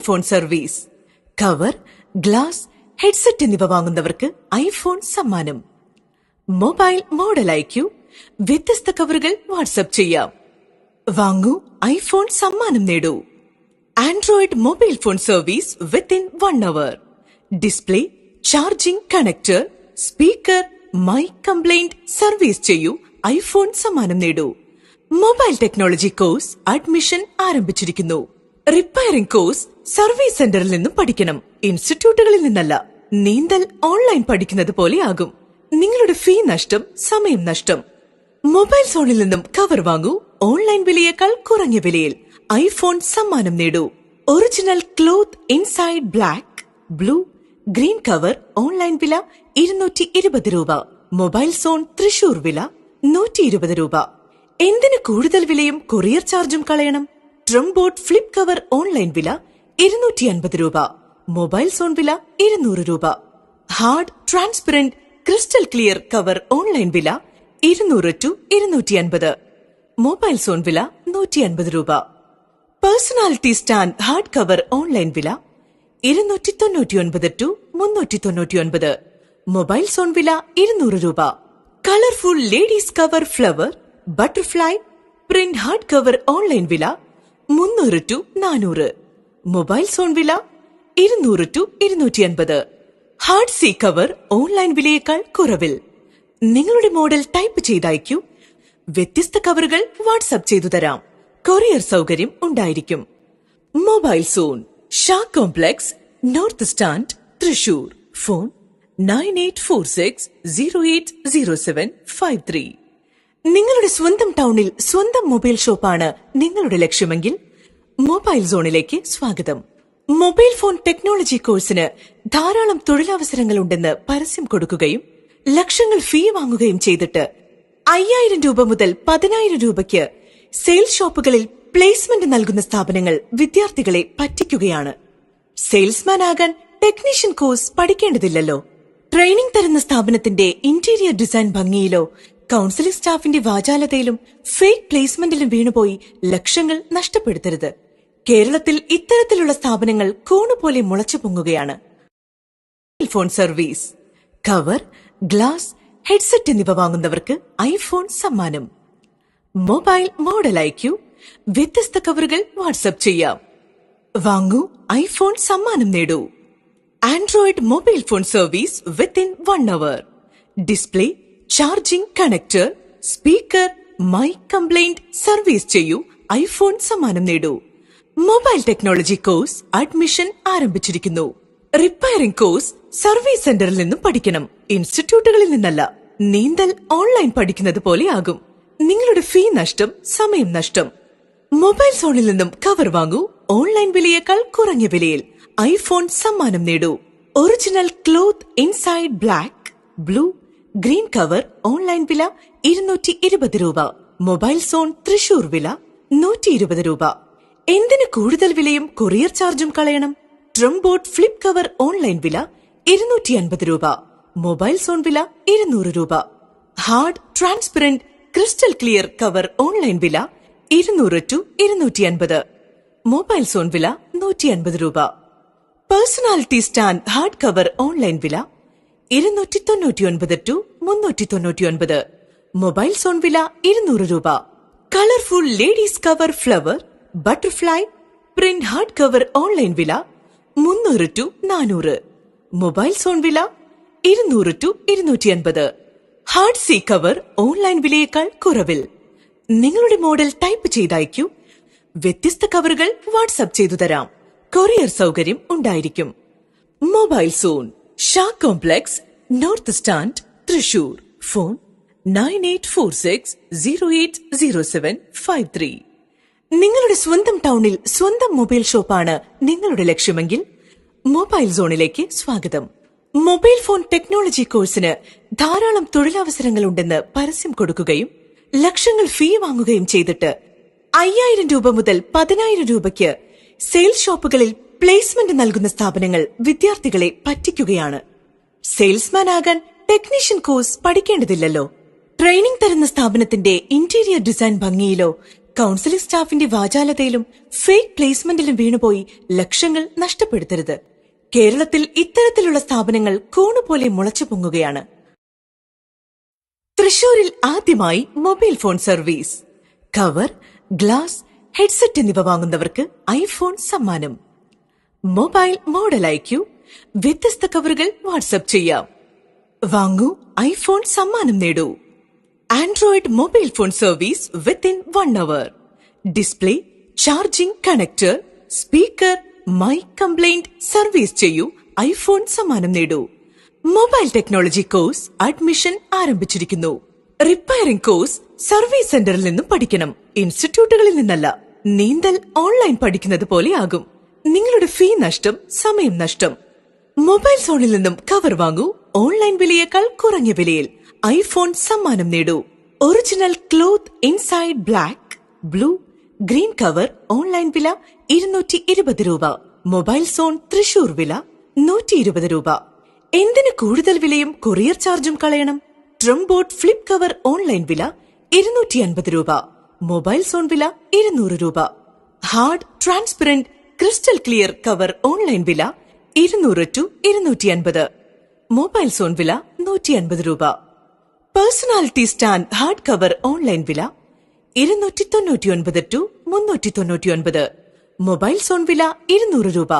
Phone service cover glass headset എന്നിവ വാങ്ങുന്നവർക്ക് iPhone സമ്മാനം. മൊബൈൽ മോഡൽ അയക്കൂ വ്യത്യസ്ത കവറുകൾ വാട്സപ്പ് ചെയ്യാം. വാങ്ങൂ ഐഫോൺ സമ്മാനം നേടൂ. Android mobile phone service within one hour display charging connector speaker mic complaint service ചെയ്യൂ ഐഫോൺ സമ്മാനം നേടൂ. മൊബൈൽ ടെക്നോളജി കോഴ്സ് അഡ്മിഷൻ ആരംഭിച്ചിരിക്കുന്നു. റിപ്പയറിംഗ് കോഴ്സ് സർവീസ് സെന്ററിൽ നിന്നും പഠിക്കണം. ഇൻസ്റ്റിറ്റ്യൂട്ടുകളിൽ നിന്നല്ല. നീന്തൽ ഓൺലൈൻ പഠിക്കുന്നത് പോലെയാകും. നിങ്ങളുടെ ഫീ നഷ്ടം സമയം നഷ്ടം. മൊബൈൽ ഫോണിൽ നിന്നും കവർ വാങ്ങൂ. ഓൺലൈൻ വിലയേക്കാൾ കുറഞ്ഞ വിലയിൽ ഐഫോൺ സമ്മാനം നേടൂ. Original cloth inside black blue green cover online വില ഇരുന്നൂറ്റി ഇരുപത് രൂപ. മൊബൈൽ സോൺ തൃശൂർ വില നൂറ്റി ഇരുപത് രൂപ. എന്തിന് കൂടുതൽ വിലയും കൊറിയർ ചാർജും കളയണം? ട്രംബോട്ട് ഫ്ലിപ്പ് കവർ ഓൺലൈൻ വില ഇരുന്നൂറ്റി അൻപത് രൂപ. മൊബൈൽ സോൺ വില ഇരുന്നൂറ് രൂപ. Hard transparent crystal clear cover online വില ഇരുന്നൂറ് ടു ഇരുന്നൂറ്റി അൻപത് മൊബൈൽ സോൺ വില നൂറ്റി അൻപത് രൂപ. Personality stand hard cover online വില ഇരുന്നൂറ്റി തൊണ്ണൂറ്റി ഒൻപത് ടു മുന്നൂറ്റി തൊണ്ണൂറ്റി ഒൻപത് മൊബൈൽ സോൺ വില ഇരുന്നൂറ് രൂപ. Colourful ladies cover flower butterfly print hard cover online വില മുന്നൂറ് ടു നാനൂറ്. മൊബൈൽ സോൺ വില ഇരുന്നൂറ് ടു ഇരുന്നൂറ്റി അൻപത് ഹാർഡ് സീ കവർ ഓൺലൈൻ വിലയേക്കാൾ കുറവിൽ. നിങ്ങളുടെ മോഡൽ ടൈപ്പ് ചെയ്തയക്കൂ. വ്യത്യസ്ത കവറുകൾ വാട്സപ്പ് ചെയ്തു തരാം. കൊറിയർ സൗകര്യം ഉണ്ടായിരിക്കും. Mobile zone Shah complex north stand Thrissur. Phone nine eight four six zero eight zero seven five three. നിങ്ങളുടെ സ്വന്തം ടൗണിൽ സ്വന്തം മൊബൈൽ ഷോപ്പാണ് നിങ്ങളുടെ ലക്ഷ്യമെങ്കിൽ മൊബൈൽ സോണിലേക്ക് സ്വാഗതം. മൊബൈൽ ഫോൺ ടെക്നോളജി കോഴ്സിന് ധാരാളം തൊഴിലവസരങ്ങൾ ഉണ്ടെന്ന് പരസ്യം കൊടുക്കുകയും ലക്ഷങ്ങൾ ഫീ വാങ്ങുകയും ചെയ്തിട്ട് അയ്യായിരം രൂപ മുതൽ പതിനായിരം രൂപയ്ക്ക് സെയിൽസ് ഷോപ്പുകളിൽ പ്ലേസ്മെന്റ് നൽകുന്ന സ്ഥാപനങ്ങൾ വിദ്യാർത്ഥികളെ പറ്റിക്കുകയാണ്. സെയിൽസ്മാൻ ആകാൻ ടെക്നീഷ്യൻ കോഴ്സ് പഠിക്കേണ്ടതില്ലല്ലോ. ട്രെയിനിംഗ് തരുന്ന സ്ഥാപനത്തിന്റെ ഇന്റീരിയർ ഡിസൈൻ ഭംഗിയിലോ കൗൺസിലിംഗ് സ്റ്റാഫിന്റെ വാചാലതയിലും ഫേക്ക് പ്ലേസ്മെന്റിലും വീണുപോയി ലക്ഷങ്ങൾ നഷ്ടപ്പെടുത്തരുത്. കേരളത്തിൽ ഇത്തരത്തിലുള്ള സ്ഥാപനങ്ങൾ കൂണുപോലെ മുളച്ചു പൊങ്ങുകയാണ്. Phone service cover glass headset എന്നിവ വാങ്ങുന്നവർക്ക് ഐഫോൺ സമ്മാനം. മൊബൈൽ മോഡൽ അയക്കൂ വ്യത്യസ്ത കവറുകൾ വാട്സ്ആപ്പ് ചെയ്യാം. വാങ്ങൂ ഐഫോൺ സമ്മാനം നേടൂ. Android mobile phone service within one hour display charging connector speaker mic complaint service ചെയ്യൂ ഐഫോൺ സമ്മാനം നേടൂ. മൊബൈൽ ടെക്നോളജി കോഴ്സ് അഡ്മിഷൻ ആരംഭിച്ചിരിക്കുന്നു. റിപ്പയറിംഗ് കോഴ്സ് സർവീസ് സെന്ററിൽ നിന്നും പഠിക്കണം. ഇൻസ്റ്റിറ്റ്യൂട്ടുകളിൽ നിന്നല്ല നീന്തൽ ഓൺലൈൻ പഠിക്കുന്നത് പോലെയാകും നിങ്ങളുടെ ഫീ നഷ്ടം സമയം നഷ്ടം. മൊബൈൽ ഫോണിൽ നിന്നും കവർ വാങ്ങൂ. ഓൺലൈൻ വിലയേക്കാൾ കുറഞ്ഞ വിലയിൽ ഐഫോൺ സമ്മാനം നേടൂ. Original cloth inside black blue green cover online വില ഇരുന്നൂറ്റി ഇരുപത് രൂപ. മൊബൈൽ സോൺ തൃശൂർ വില നൂറ്റി ഇരുപത് രൂപ. എന്തിന് കൂടുതൽ വിലയും കൊറിയർ ചാർജും കളയണം? ട്രംബോട്ട് ഫ്ലിപ്പ് കവർ ഓൺലൈൻ വില ഇരുന്നൂറ്റി അൻപത് രൂപ. മൊബൈൽ സോൺ വില ഇരുന്നൂറ് രൂപ. Hard transparent crystal clear cover online വില ഇരുന്നൂറ് ടു ഇരുന്നൂറ്റി അൻപത് മൊബൈൽ സോൺ വില നൂറ്റി അൻപത് രൂപ. Personality stand hard cover online വില ഇരുന്നൂറ്റി തൊണ്ണൂറ്റി ഒൻപത് ടു മുന്നൂറ്റി തൊണ്ണൂറ്റി ഒൻപത് മൊബൈൽ സോൺ വില ഇരുന്നൂറ് രൂപ. Colourful ladies cover flower butterfly print hard cover online വില മുന്നൂറ് ടു നാനൂറ്. മൊബൈൽ സോൺ വില ഇരുന്നൂറ് ടു ഇരുന്നൂറ്റി അൻപത് ഹാർഡ് സി കവർ ഓൺലൈൻ വിലയേക്കാൾ കുറവിൽ. നിങ്ങളുടെ മോഡൽ ടൈപ്പ് ചെയ്തയക്കൂ. വ്യത്യസ്ത കവറുകൾ വാട്സപ്പ് ചെയ്തു തരാം. കൊറിയർ സൗകര്യം ഉണ്ടായിരിക്കും. Mobile zone Shah complex north stand Thrissur phone nine eight four six zero eight zero seven five three നിങ്ങളുടെ സ്വന്തം ടൗണിൽ സ്വന്തം മൊബൈൽ ഷോപ്പാണ് നിങ്ങളുടെ ലക്ഷ്യമെങ്കിൽ മൊബൈൽ സോണിലേക്ക് സ്വാഗതം. മൊബൈൽ ഫോൺ ടെക്നോളജി കോഴ്സിന് ധാരാളം തൊഴിലവസരങ്ങൾ ഉണ്ടെന്ന് പരസ്യം കൊടുക്കുകയും ലക്ഷങ്ങൾ ഫീ വാങ്ങുകയും ചെയ്തിട്ട് അയ്യായിരം രൂപ മുതൽ പതിനായിരം രൂപയ്ക്ക് സെയിൽസ് ഷോപ്പുകളിൽ പ്ലേസ്മെന്റ് നൽകുന്ന സ്ഥാപനങ്ങൾ വിദ്യാർത്ഥികളെ പറ്റിക്കുകയാണ്. സെയിൽസ്മാൻ ആകാൻ ടെക്നീഷ്യൻ കോഴ്സ് പഠിക്കേണ്ടതില്ലല്ലോ. ട്രെയിനിംഗ് തരുന്ന സ്ഥാപനത്തിന്റെ ഇന്റീരിയർ ഡിസൈൻ ഭംഗിയിലോ കൗൺസിലിംഗ് സ്റ്റാഫിന്റെ വാചാലതയിലും ഫേക്ക് പ്ലേസ്മെന്റിലും വീണുപോയി ലക്ഷങ്ങൾ നഷ്ടപ്പെടുത്തരുത്. കേരളത്തിൽ ഇത്തരത്തിലുള്ള സ്ഥാപനങ്ങൾ കോണുപോലെ മുളച്ചു പൊങ്ങുകയാണ്. തൃശൂരിൽ ആദ്യമായി mobile phone service. Cover glass headset എന്നിവ വാങ്ങുന്നവർക്ക് ഐഫോൺ സമ്മാനം. മൊബൈൽ മോഡൽ അയക്കൂ വ്യത്യസ്ത കവറുകൾ വാട്സ്ആപ്പ് ചെയ്യാം. വാങ്ങൂ ഐഫോൺ സമ്മാനം നേടൂ. Android mobile phone service within one hour display charging connector speaker mic complaint service ചെയ്യൂ ഐഫോൺ സമ്മാനം നേടൂ. മൊബൈൽ ടെക്നോളജി കോഴ്സ് അഡ്മിഷൻ ആരംഭിച്ചിരിക്കുന്നു. റിപ്പയറിംഗ് കോഴ്സ് സർവീസ് സെന്ററിൽ നിന്നും പഠിക്കണം. ഇൻസ്റ്റിറ്റ്യൂട്ടുകളിൽ നിന്നല്ല. നീന്തൽ ഓൺലൈൻ പഠിക്കുന്നത് പോലെ ആകും. നിങ്ങളുടെ ഫീ നഷ്ടം സമയം നഷ്ടം. മൊബൈൽ ഫോണിൽ നിന്നും കവർ വാങ്ങൂ. ഓൺലൈൻ വിലയേക്കാൾ കുറഞ്ഞ വിലയിൽ. ഐഫോൺ സമ്മാനം നേടൂ. Original cloth inside black blue green cover online വില ഇരുന്നൂറ്റി ഇരുപത് രൂപ. മൊബൈൽ സോൺ തൃശൂർ വില നൂറ്റി ഇരുപത് രൂപ. എന്തിന് കൂടുതൽ വിലയും കൊറിയർ ചാർജും കളയണം? ട്രംബോട്ട് ഫ്ലിപ്പ് കവർ ഓൺലൈൻ വില ഇരുന്നൂറ്റി അൻപത് രൂപ. മൊബൈൽ സോൺ വില ഇരുന്നൂറ് രൂപ. Hard transparent crystal clear cover online വില ഇരുന്നൂറ് ടു ഇരുന്നൂറ്റി അൻപത് മൊബൈൽ സോൺ വില നൂറ്റി അൻപത് രൂപ. Personality stand hard cover online വില ഇരുന്നൂറ്റി തൊണ്ണൂറ്റി ഒൻപത് ടു മുന്നൂറ്റി തൊണ്ണൂറ്റി ഒൻപത് മൊബൈൽ സോൺ വില ഇരുന്നൂറ് രൂപ.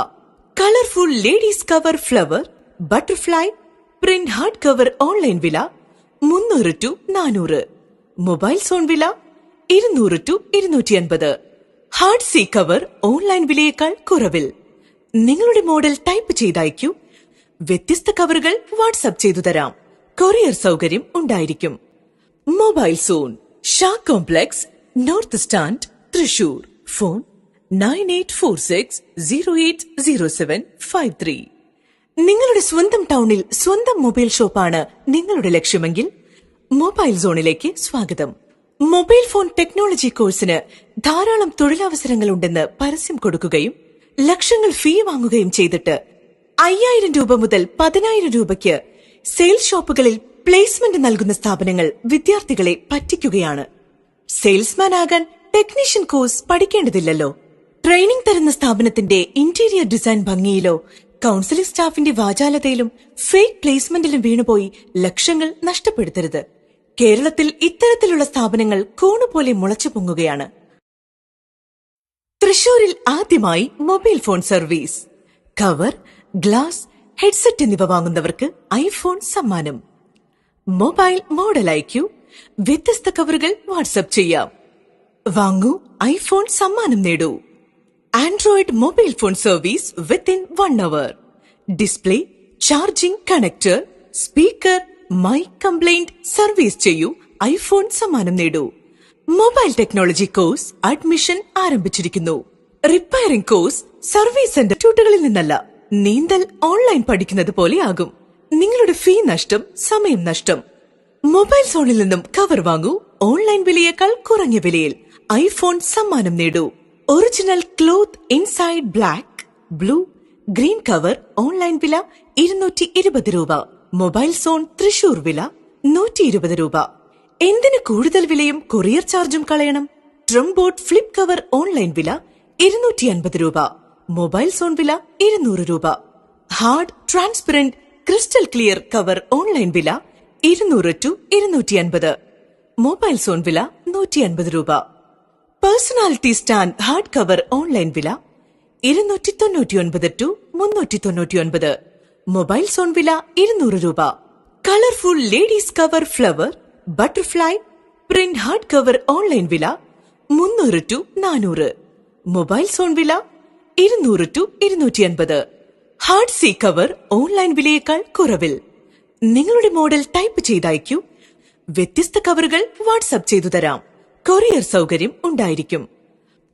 Colourful ladies cover flower butterfly print hard cover online വില മുന്നൂറ് ടു നാനൂറ്. മൊബൈൽ സോൺ വില ഇരുന്നൂറ് ടു ഇരുന്നൂറ്റി അൻപത് ഹാർഡ് സീ കവർ ഓൺലൈൻ വിലയേക്കാൾ കുറവിൽ. നിങ്ങളുടെ മോഡൽ ടൈപ്പ് ചെയ്തയക്കൂ. വ്യത്യസ്ത കവറുകൾ വാട്സ്ആപ്പ് ചെയ്തു തരാം. കൊറിയർ സൗകര്യം ഉണ്ടായിരിക്കും. Mobile zone Shah complex north stand Thrissur. Phone nine eight four six zero eight zero seven five three. നിങ്ങളുടെ സ്വന്തം ടൗണിൽ സ്വന്തം മൊബൈൽ ഷോപ്പാണ് നിങ്ങളുടെ ലക്ഷ്യമെങ്കിൽ മൊബൈൽ സോണിലേക്ക് സ്വാഗതം. മൊബൈൽ ഫോൺ ടെക്നോളജി കോഴ്സിന് ധാരാളം തൊഴിലവസരങ്ങൾ ഉണ്ടെന്ന് പരസ്യം കൊടുക്കുകയും ലക്ഷങ്ങൾ ഫീ വാങ്ങുകയും ചെയ്തിട്ട് അയ്യായിരം രൂപ മുതൽ പതിനായിരം രൂപയ്ക്ക് സെയിൽസ് ഷോപ്പുകളിൽ പ്ലേസ്മെന്റ് നൽകുന്ന സ്ഥാപനങ്ങൾ വിദ്യാർത്ഥികളെ പറ്റിക്കുകയാണ്. സെയിൽസ്മാൻ ആകാൻ ടെക്നീഷ്യൻ കോഴ്സ് പഠിക്കേണ്ടതില്ലല്ലോ. ട്രെയിനിംഗ് തരുന്ന സ്ഥാപനത്തിന്റെ ഇന്റീരിയർ ഡിസൈൻ ഭംഗിയിലോ കൗൺസിലിംഗ് സ്റ്റാഫിന്റെ വാചാലതയിലും ഫേക്ക് പ്ലേസ്മെന്റിലും വീണുപോയി ലക്ഷങ്ങൾ നഷ്ടപ്പെടുത്തരുത്. കേരളത്തിൽ ഇത്തരത്തിലുള്ള സ്ഥാപനങ്ങൾ കൂണുപോലെ മുളച്ചു പൊങ്ങുകയാണ്. തൃശൂരിൽ ആദ്യമായി mobile phone service. Cover glass headset എന്നിവ വാങ്ങുന്നവർക്ക് ഐഫോൺ സമ്മാനം. മൊബൈൽ മോഡൽ അയക്കൂ വ്യത്യസ്ത കവറുകൾ വാട്സ്ആപ്പ് ചെയ്യാം. വാങ്ങൂ ഐഫോൺ സമ്മാനം നേടൂ. Android mobile phone service within one hour. Display charging connector speaker mic complaint service ചെയ്യൂ ഐഫോൺ സമ്മാനം നേടൂ. മൊബൈൽ ടെക്നോളജി കോഴ്സ് അഡ്മിഷൻ ആരംഭിച്ചിരിക്കുന്നു. റിപ്പയറിംഗ് കോഴ്സ് സർവീസ് സെന്റർ ട്യൂട്ടുകളിൽ നിന്നല്ല. നീന്തൽ ഓൺലൈൻ പഠിക്കുന്നത് പോലെയാകും. നിങ്ങളുടെ ഫീ നഷ്ടം സമയം നഷ്ടം. മൊബൈൽ ഫോണിൽ നിന്നും കവർ വാങ്ങൂ. ഓൺലൈൻ വിലയേക്കാൾ കുറഞ്ഞ വിലയിൽ ഐഫോൺ സമ്മാനം നേടൂ. Original cloth inside black blue green cover online വില ഇരുന്നൂറ്റി ഇരുപത് രൂപ. മൊബൈൽ സോൺ തൃശൂർ വില നൂറ്റി ഇരുപത് രൂപ. എന്തിന് കൂടുതൽ വിലയും കൊറിയർ ചാർജും കളയണം? ട്രംബോട്ട് ഫ്ലിപ്പ് കവർ ഓൺലൈൻ വില ഇരുന്നൂറ്റി അൻപത് രൂപ. മൊബൈൽ സോൺ വില ഇരുന്നൂറ് രൂപ. Hard transparent crystal clear cover online വില ഇരുന്നൂറ് ടു ഇരുന്നൂറ്റി അൻപത് മൊബൈൽ സോൺ വില നൂറ്റി അൻപത് രൂപ. Personality stand hard cover online വില ഇരുന്നൂറ്റി തൊണ്ണൂറ്റി ഒൻപത് ടു മുന്നൂറ്റി തൊണ്ണൂറ്റി ഒൻപത് മൊബൈൽ സോൺ വില ഇരുന്നൂറ് രൂപ. Colourful ladies cover flower butterfly print hard cover online വില മുന്നൂറ് ടു നാനൂറ്. മൊബൈൽ സോൺ വില ഇരുന്നൂറ് ടു ഇരുന്നൂറ്റി അൻപത് ഹാർഡ് സീ കവർ ഓൺലൈൻ വിലയേക്കാൾ കുറവിൽ. നിങ്ങളുടെ മോഡൽ ടൈപ്പ് ചെയ്തയക്കൂ. വ്യത്യസ്ത കവറുകൾ വാട്സ്ആപ്പ് ചെയ്തു തരാം. കൊറിയർ സൗകര്യം ഉണ്ടായിരിക്കും.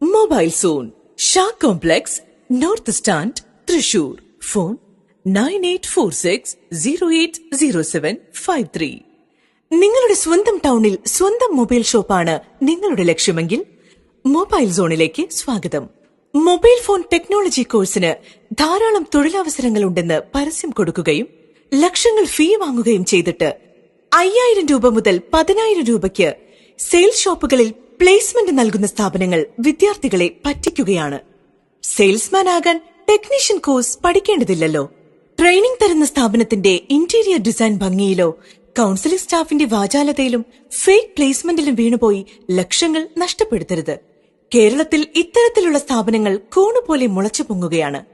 Mobile zone Shah complex north stand Thrissur. Phone nine eight four six zero eight zero seven five three. നിങ്ങളുടെ സ്വന്തം ടൗണിൽ സ്വന്തം മൊബൈൽ ഷോപ്പാണ് നിങ്ങളുടെ ലക്ഷ്യമെങ്കിൽ മൊബൈൽ സോണിലേക്ക് സ്വാഗതം. മൊബൈൽ ഫോൺ ടെക്നോളജി കോഴ്സിന് ധാരാളം തൊഴിലവസരങ്ങൾ ഉണ്ടെന്ന് പരസ്യം കൊടുക്കുകയും ലക്ഷങ്ങൾ ഫീ വാങ്ങുകയും ചെയ്തിട്ട് അയ്യായിരം രൂപ മുതൽ പതിനായിരം രൂപയ്ക്ക് സെയിൽസ് ഷോപ്പുകളിൽ പ്ലേസ്മെന്റ് നൽകുന്ന സ്ഥാപനങ്ങൾ വിദ്യാർത്ഥികളെ പറ്റിക്കുകയാണ്. സെയിൽസ്മാൻ ആകാൻ ടെക്നീഷ്യൻ കോഴ്സ് പഠിക്കേണ്ടതില്ലല്ലോ. ട്രെയിനിംഗ് തരുന്ന സ്ഥാപനത്തിന്റെ ഇന്റീരിയർ ഡിസൈൻ ഭംഗിയിലോ കൌൺസിലിംഗ് സ്റ്റാഫിന്റെ വാചാലതയിലും ഫേക്ക് പ്ലേസ്മെന്റിലും വീണുപോയി ലക്ഷങ്ങൾ നഷ്ടപ്പെടുത്തരുത്. കേരളത്തിൽ ഇത്തരത്തിലുള്ള സ്ഥാപനങ്ങൾ കൂണുപോലെ മുളച്ചു പൊങ്ങുകയാണ്.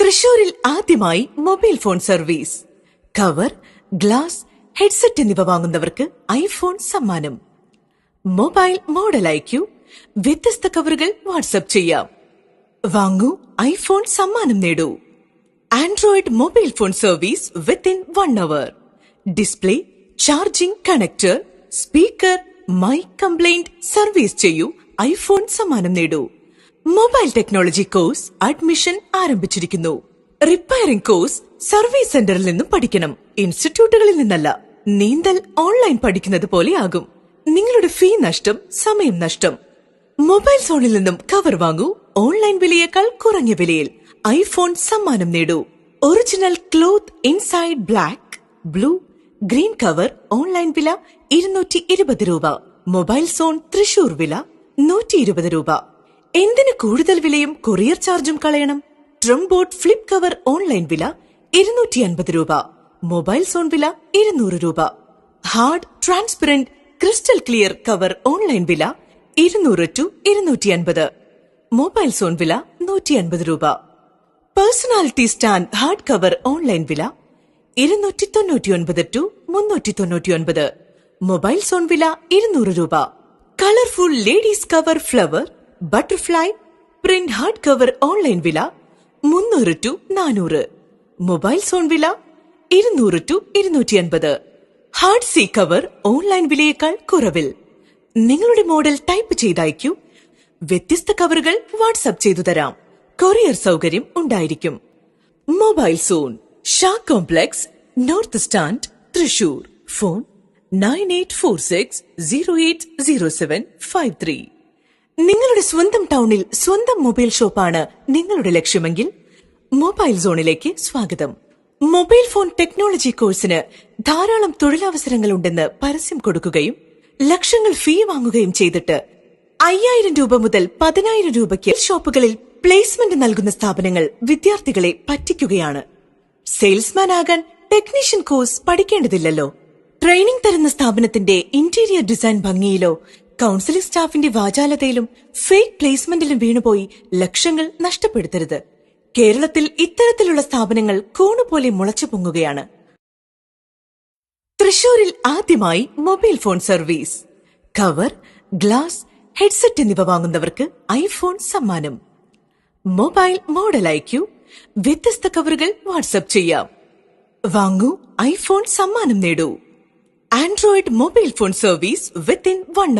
തൃശൂരിൽ ആദ്യമായി mobile phone service. Cover glass headset എന്നിവ വാങ്ങുന്നവർക്ക് ഐഫോൺ സമ്മാനം. മൊബൈൽ മോഡൽ അയക്കൂ വ്യത്യസ്ത കവറുകൾ വാട്സപ്പ് ചെയ്യാം. വാങ്ങൂ ഐഫോൺ സമ്മാനം നേടൂ. Android mobile phone service within one hour. Display charging connector speaker mic complaint service ചെയ്യൂ. ഐഫോൺ സമ്മാനം നേടൂ. മൊബൈൽ ടെക്നോളജി കോഴ്സ് അഡ്മിഷൻ ആരംഭിച്ചിരിക്കുന്നു. റിപ്പയറിംഗ് കോഴ്സ് സർവീസ് സെന്ററിൽ നിന്നും പഠിക്കണം. ഇൻസ്റ്റിറ്റ്യൂട്ടുകളിൽ നിന്നല്ല. നീന്തൽ ഓൺലൈൻ പഠിക്കുന്നത് ആകും. നിങ്ങളുടെ ഫീ നഷ്ടം സമയം നഷ്ടം. മൊബൈൽ ഫോണിൽ നിന്നും കവർ വാങ്ങൂ. ഓൺലൈൻ വിലയേക്കാൾ കുറഞ്ഞ വിലയിൽ ഐഫോൺ സമ്മാനം നേടൂ. Original cloth inside black blue green cover online വില ഇരുന്നൂറ്റി ഇരുപത് രൂപ. മൊബൈൽ സോൺ തൃശൂർ വില നൂറ്റി ഇരുപത് രൂപ. എന്തിന് കൂടുതൽ വിലയും കൊറിയർ ചാർജും കളയണം? ട്രംബോട്ട് ഫ്ലിപ്പ് കവർ ഓൺലൈൻ വില ഇരുന്നൂറ്റി അൻപത് രൂപ. മൊബൈൽ സോൺ വില ഇരുന്നൂറ് രൂപ. Hard transparent crystal clear cover online വില ഇരുന്നൂറ് ടു ഇരുന്നൂറ്റി അൻപത് മൊബൈൽ സോൺ വില നൂറ്റി അൻപത് രൂപ. Personality stand hard cover online വില ഇരുന്നൂറ്റി തൊണ്ണൂറ്റി ഒൻപത് ടു മുന്നൂറ്റി തൊണ്ണൂറ്റി ഒൻപത് മൊബൈൽ സോൺ വില ഇരുന്നൂറ് രൂപ. Colourful ladies cover flower butterfly print hard cover online വില മുന്നൂറ് ടു നാനൂറ്. മൊബൈൽ സോൺ വില ഇരുന്നൂറ് ടു ഇരുന്നൂറ്റി അൻപത് ഹാർഡ് സീ കവർ ഓൺലൈൻ വിലയേക്കാൾ കുറവിൽ. നിങ്ങളുടെ മോഡൽ ടൈപ്പ് ചെയ്തയക്കൂ. വ്യത്യസ്ത കവറുകൾ വാട്സ്ആപ്പ് ചെയ്തു തരാം. കൊറിയർ സൗകര്യം ഉണ്ടായിരിക്കും. Mobile zone. Shah complex north stand Thrissur phone nine eight four six zero eight zero seven five three നിങ്ങളുടെ സ്വന്തം ടൗണിൽ സ്വന്തം മൊബൈൽ ഷോപ്പാണ് നിങ്ങളുടെ ലക്ഷ്യമെങ്കിൽ മൊബൈൽ സോണിലേക്ക് സ്വാഗതം. മൊബൈൽ ഫോൺ ടെക്നോളജി കോഴ്സിന് ധാരാളം തൊഴിലവസരങ്ങൾ ഉണ്ടെന്ന് പരസ്യം കൊടുക്കുകയും ലക്ഷങ്ങൾ ഫീ വാങ്ങുകയും ചെയ്തിട്ട് അയ്യായിരം രൂപ മുതൽ പതിനായിരം രൂപയ്ക്ക് ഷോപ്പുകളിൽ പ്ലേസ്മെന്റ് നൽകുന്ന സ്ഥാപനങ്ങൾ വിദ്യാർത്ഥികളെ പറ്റിക്കുകയാണ്. സെയിൽസ്മാൻ ആകാൻ ടെക്നീഷ്യൻ കോഴ്സ് പഠിക്കേണ്ടതില്ലല്ലോ. ട്രെയിനിംഗ് തരുന്ന സ്ഥാപനത്തിന്റെ ഇന്റീരിയർ ഡിസൈൻ ഭംഗിയിലോ കൗൺസിലിംഗ് സ്റ്റാഫിന്റെ വാചാലതയിലും ഫേക്ക് പ്ലേസ്മെന്റിലും വീണുപോയി ലക്ഷങ്ങൾ നഷ്ടപ്പെടുത്തരുത്. കേരളത്തിൽ ഇത്തരത്തിലുള്ള സ്ഥാപനങ്ങൾ കൂണുപോലെ മുളച്ചു പൊങ്ങുകയാണ്. തൃശൂരിൽ ആദ്യമായി mobile phone service. Cover glass headset എന്നിവ വാങ്ങുന്നവർക്ക് ഐഫോൺ സമ്മാനം. മൊബൈൽ മോഡൽ അയക്കൂ വ്യത്യസ്ത കവറുകൾ വാട്സ്ആപ്പ് ചെയ്യാം. വാങ്ങൂ ഐഫോൺ സമ്മാനം നേടൂ. Android mobile phone service within one